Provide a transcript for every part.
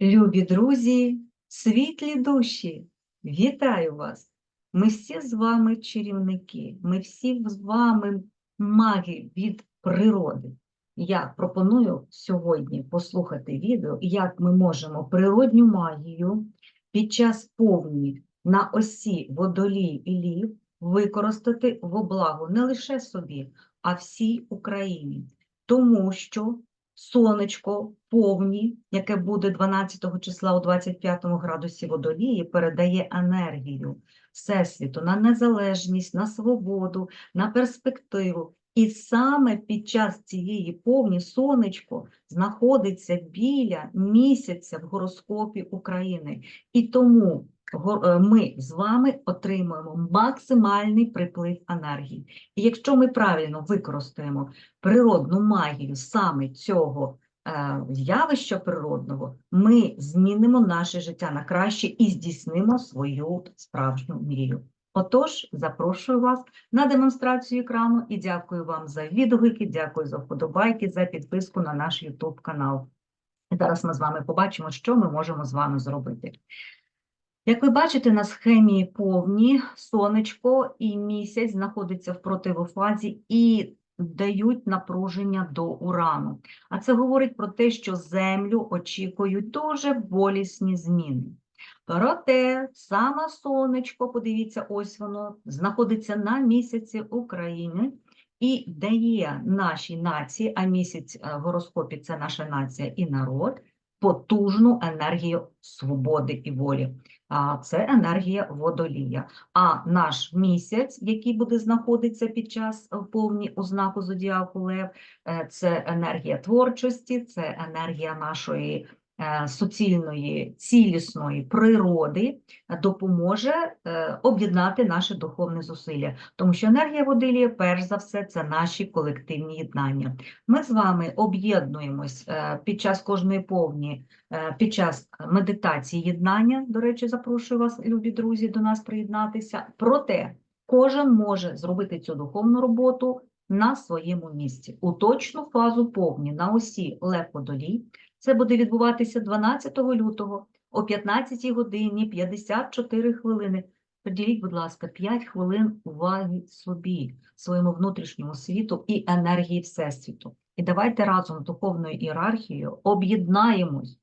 Любі друзі, світлі душі, вітаю вас! Ми всі з вами чарівники, ми всі з вами маги від природи. Я пропоную сьогодні послухати відео, як ми можемо природню магію під час повні на осі водолій і лів використати во благо не лише собі, а всій Україні. Тому що сонечко повні, яке буде 12 числа у 25 градусі водолії, передає енергію Всесвіту на незалежність, на свободу, на перспективу. І саме під час цієї повні сонечко знаходиться біля місяця в гороскопі України. І тому е, ми з вами отримуємо максимальний приплив енергії. І якщо ми правильно використаємо природну магію саме цього е, явища природного, ми змінимо наше життя на краще і здійснимо свою справжню мрію. Отож, запрошую вас на демонстрацію екрану і дякую вам за відгуки, дякую за вподобайки, за підписку на наш YouTube канал. І зараз ми з вами побачимо, що ми можемо з вами зробити. Як ви бачите, на схемі повні сонечко і місяць знаходяться в противофазі і дають напруження до урану. А це говорить про те, що землю очікують дуже болісні зміни. Проте саме сонечко, подивіться, ось воно знаходиться на місяці України і дає нашій нації, а місяць е, в гороскопі це наша нація і народ, потужну енергію свободи і волі. Це енергія водолія. А наш місяць, який буде знаходитися під час е, повні у зодіаку Лев, е, це енергія творчості, це енергія нашої суцільної, цілісної природи, е, допоможе е, об'єднати наші духовні зусилля. Тому що енергія водолія, перш за все, це наші колективні єднання. Ми з вами об'єднуємось е, під час кожної повні е, під час медитації єднання, до речі, запрошую вас, любі друзі, до нас приєднатися. Проте кожен може зробити цю духовну роботу на своєму місці. У точну фазу повні на осі Лев Водолій. Це буде відбуватися 12 лютого о 15 годині 54 хвилини. Приділіть, будь ласка, 5 хвилин уваги собі, своєму внутрішньому світу і енергії Всесвіту. І давайте разом духовною ієрархією об'єднаємось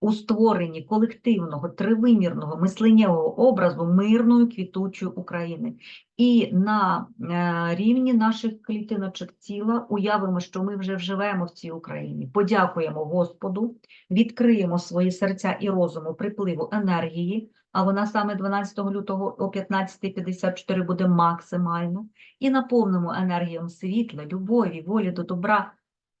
у створенні колективного тривимірного мисленнєвого образу мирної квітучої України. І на е, рівні наших клітиночок тіла уявимо, що ми вже живемо в цій Україні. Подякуємо Господу, відкриємо свої серця і розуму припливу енергії, а вона саме 12 лютого о 15.54 буде максимально, і наповнимо енергією світла, любові, волі до добра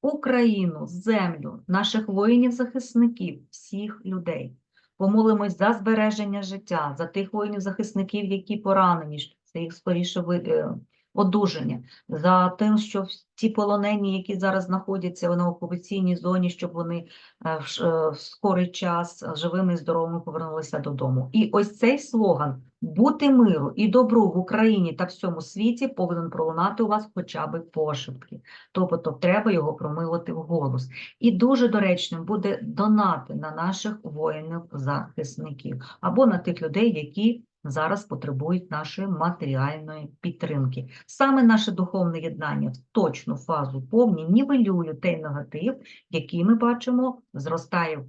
Україну, землю, наших воїнів-захисників, всіх людей. Помолимось за збереження життя, за тих воїнів-захисників, які поранені, це їх скоріше ви- е, одужання, за тим, що в- ті полонені, які зараз знаходяться на окупаційній зоні, щоб вони е, в е, в скорий час живими і здоровими повернулися додому. І ось цей слоган бути миру і добру в Україні та всьому світі повинен пролунати у вас хоча б пошепки. Тобто треба його промилити в голос. І дуже доречним буде донати на наших воїнів-захисників або на тих людей, які зараз потребують нашої матеріальної підтримки. Саме наше духовне єднання в точну фазу повні нівелює той негатив, який ми бачимо, зростає в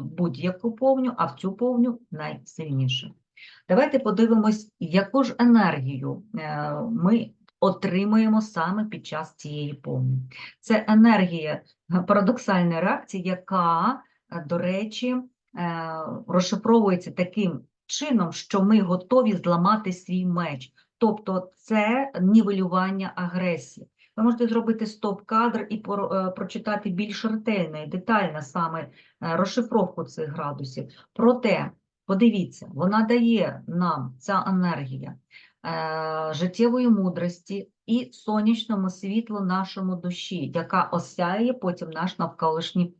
будь-яку повню, а в цю повню найсильніше. Давайте подивимось, яку ж енергію е, ми отримуємо саме під час цієї повні. Це енергія е, парадоксальної реакції, яка, е, до речі, розшифровується таким чином, що ми готові зламати свій меч. Тобто це нівелювання агресії. Ви можете зробити стоп-кадр і е, прочитати більш ретельно і детально саме е, розшифровку цих градусів. Проте, подивіться, вона дає нам ця енергія е, життєвої мудрості і сонячному світлу нашому душі, яка осяє потім наш навколишній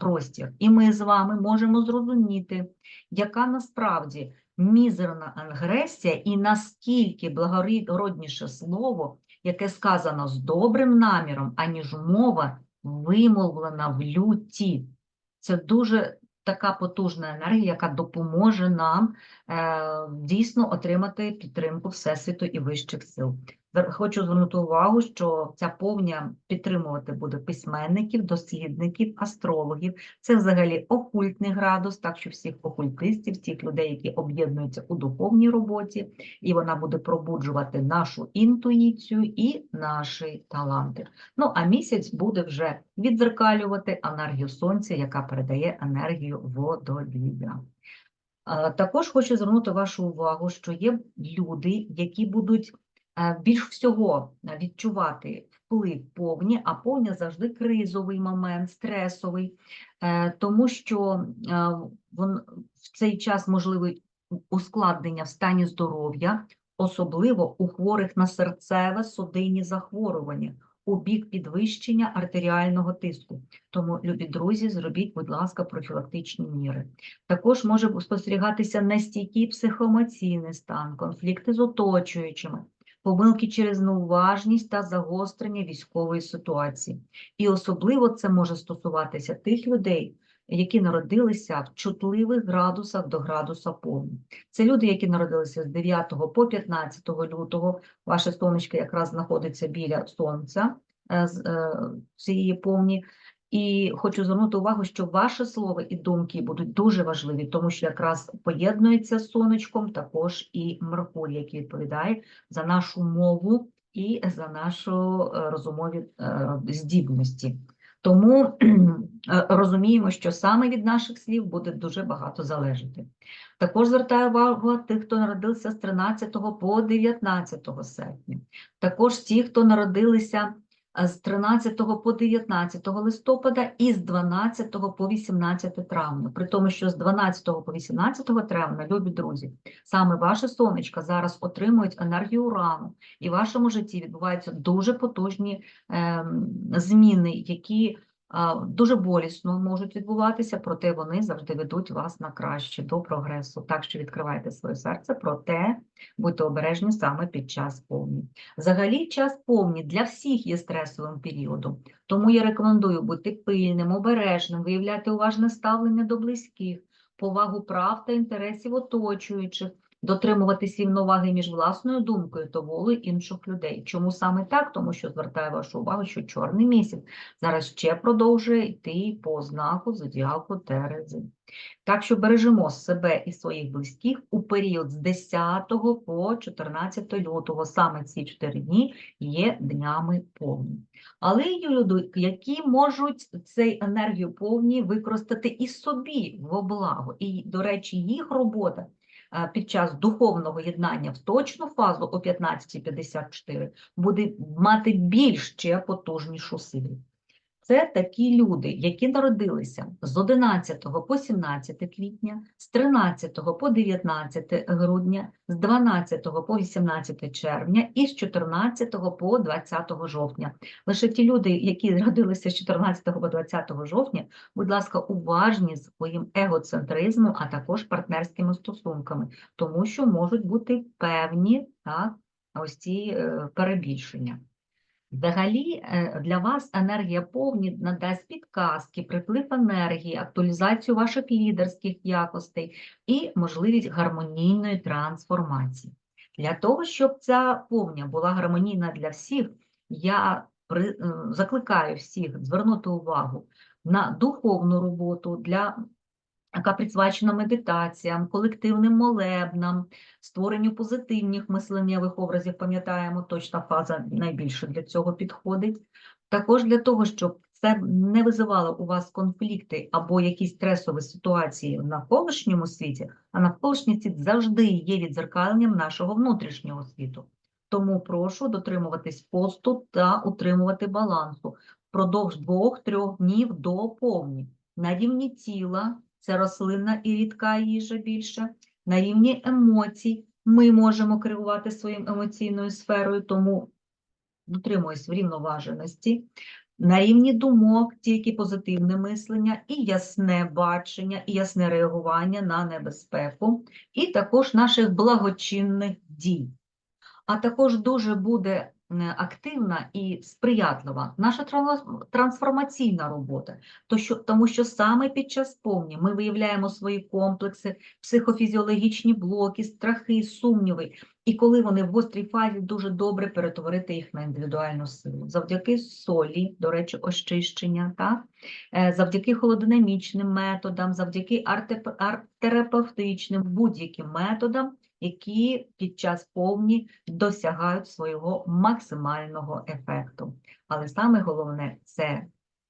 простір. І ми з вами можемо зрозуміти, яка насправді мізерна агресія і наскільки благородніше слово, яке сказано з добрим наміром, аніж мова вимовлена в люті. Це дуже така потужна енергія, яка допоможе нам е, дійсно отримати підтримку Всесвіту і вищих сил. Хочу звернути увагу, що ця повня підтримувати буде письменників, дослідників, астрологів. Це взагалі окультний градус, так що всіх окультистів, тих людей, які об'єднуються у духовній роботі, і вона буде пробуджувати нашу інтуїцію і наші таланти. Ну, а місяць буде вже відзеркалювати енергію сонця, яка передає енергію водолія. Також хочу звернути вашу увагу, що є люди, які будуть е, більш всього відчувати вплив повні, а повня завжди кризовий момент, стресовий, е, тому що е, в цей час можливі ускладнення в стані здоров'я, особливо у хворих на серцеве судинні захворювання, у бік підвищення артеріального тиску. Тому, любі друзі, зробіть, будь ласка, профілактичні міри. Також може спостерігатися нестійкий психоемоційний стан, конфлікти з оточуючими, помилки через неуважність та загострення військової ситуації. І особливо це може стосуватися тих людей, які народилися в чутливих градусах до градуса повні. Це люди, які народилися з 9 по 15 лютого. Ваше сонечко якраз знаходиться біля сонця е, е, цієї повні. І хочу звернути увагу, що ваше слово і думки будуть дуже важливі, тому що якраз поєднується з сонечком також і Меркурій, який відповідає за нашу мову і за нашу е, розумові здібності. Тому е, розуміємо, що саме від наших слів буде дуже багато залежати. Також звертаю увагу тих, хто народився з 13 по 19 серпня. Також ті, хто народилися з 13 по 19 листопада і з 12 по 18 травня. При тому, що з 12 по 18 травня, любі друзі, саме ваше сонечко зараз отримують енергію урану, і в вашому житті відбуваються дуже потужні ем, зміни, які дуже болісно можуть відбуватися, проте вони завжди ведуть вас на краще до прогресу. Так що відкривайте своє серце, проте будьте обережні саме під час повні. Взагалі, час повні для всіх є стресовим періодом, тому я рекомендую бути пильним, обережним, виявляти уважне ставлення до близьких, повагу прав та інтересів оточуючих, дотримуватись рівноваги між власною думкою та волею інших людей. Чому саме так? Тому що звертаю вашу увагу, що чорний місяць зараз ще продовжує йти по знаку зодіаку Терези. Так що бережемо себе і своїх близьких у період з 10 по 14 лютого. Саме ці 4 дні є днями повні. Але є люди, які можуть цей енергію повні використати і собі во благо. І, до речі, їх робота під час духовного єднання в точну фазу о 15.54 буде мати більш ще потужнішу силу. Це такі люди, які народилися з 11 по 17 квітня, з 13 по 19 грудня, з 12 по 18 червня і з 14 по 20 жовтня. Лише ті люди, які народилися з 14 по 20 жовтня, будь ласка, уважні з своїм егоцентризмом, а також партнерськими стосунками, тому що можуть бути певні так, ось ці е, перебільшення. Взагалі е, для вас енергія повні надасть підказки, приплив енергії, актуалізацію ваших лідерських якостей і можливість гармонійної трансформації. Для того, щоб ця повня була гармонійна для всіх, я при, е, закликаю всіх звернути увагу на духовну роботу, для, яка присвячена медитаціям, колективним молебнам, створенню позитивних мисленнєвих образів, пам'ятаємо, точна фаза найбільше для цього підходить. Також для того, щоб це не визивало у вас конфлікти або якісь стресові ситуації в навколишньому світі, а навколишній світ завжди є відзеркаленням нашого внутрішнього світу. Тому прошу дотримуватись посту та утримувати балансу впродовж двох-трьох днів до повні. На рівні тіла це рослинна і рідка їжа більше, на рівні емоцій ми можемо керувати своїм емоційною сферою, тому дотримуюсь врівноваженості. На рівні думок тільки позитивне мислення і ясне бачення, і ясне реагування на небезпеку, і також наших благочинних дій. А також дуже буде активна і сприятлива наша транс- трансформаційна робота, тому що саме під час повні ми виявляємо свої комплекси, психофізіологічні блоки, страхи, сумніви. І коли вони в гострій фазі, дуже добре перетворити їх на індивідуальну силу. Завдяки солі, до речі, очищення, так? Е, завдяки холодинамічним методам, завдяки арт-терапевтичним будь-яким методам, які під час повні досягають свого максимального ефекту. Але саме головне це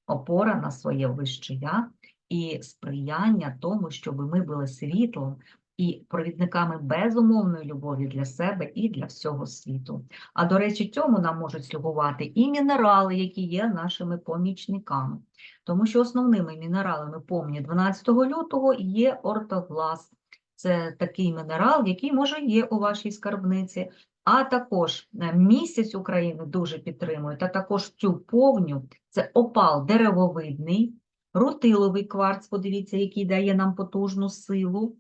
опора на своє вище я і сприяння тому, щоб ми були світлом і провідниками безумовної любові для себе і для всього світу. А до речі, цьому нам можуть слугувати і мінерали, які є нашими помічниками. Тому що основними мінералами помні 12 лютого є ортоглаз. Це такий мінерал, який може є у вашій скарбниці, а також е, місяць України дуже підтримує, та також цю повню це опал деревовидний, рутиловий кварц, подивіться, який дає нам потужну силу.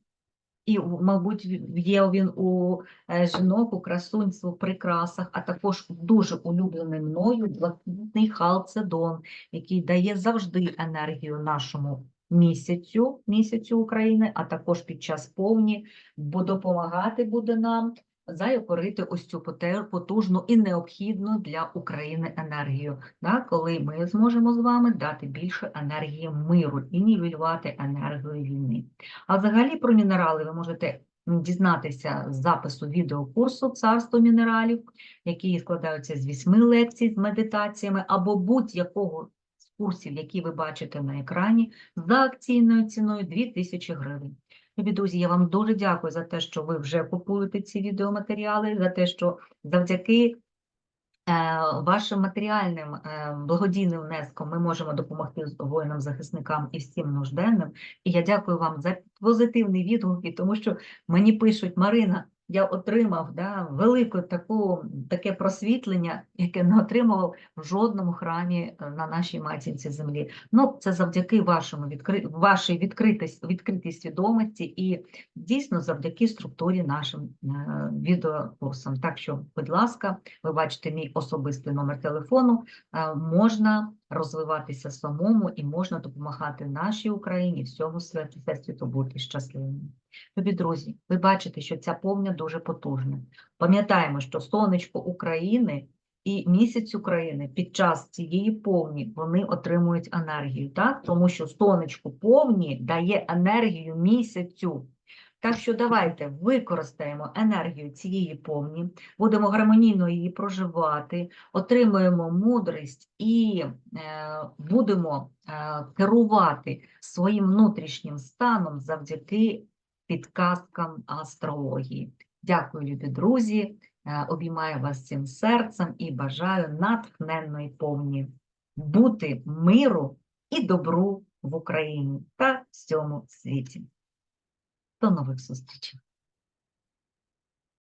І, мабуть, є він у е, жінок, у красунців, у прикрасах, а також дуже улюблений мною блакитний халцедон, який дає завжди енергію нашому місяцю, місяцю України, а також під час повні, бо допомагати буде нам заякорити ось цю потужну і необхідну для України енергію, да, коли ми зможемо з вами дати більше енергії миру і нівелювати енергію війни. А взагалі про мінерали ви можете дізнатися з запису відеокурсу Царство мінералів, які складаються з вісьми лекцій з медитаціями або будь-якого курсів, які ви бачите на екрані, за акційною ціною 2000 гривень. Любі друзі, я вам дуже дякую за те, що ви вже купуєте ці відеоматеріали, за те, що завдяки е, вашим матеріальним е, благодійним внеском ми можемо допомогти з- воїнам-захисникам і всім нужденним. І я дякую вам за позитивні відгуки, тому що мені пишуть, Марина, я отримав да, велику таку, таке просвітлення, яке не отримував в жодному храмі е, на нашій матінці землі. Ну, це завдяки вашому відкри... вашій відкритості, відкритій свідомості і дійсно завдяки структурі нашим е, відеокурсам. Так що, будь ласка, ви бачите мій особистий номер телефону. е, Можна розвиватися самому і можна допомагати нашій Україні, всьому світу, бути щасливими. Любі друзі, ви бачите, що ця повня дуже потужна. Пам'ятаємо, що сонечко України і місяць України під час цієї повні вони отримують енергію, так? тому що сонечко повні дає енергію місяцю. Так що давайте використаємо енергію цієї повні, будемо гармонійно її проживати, отримуємо мудрість і е, будемо е, керувати своїм внутрішнім станом завдяки підказкам астрології. Дякую, любі друзі. Е, Обіймаю вас цим серцем і бажаю натхненної повні бути миру і добру в Україні та всьому світі. До нових зустрічей!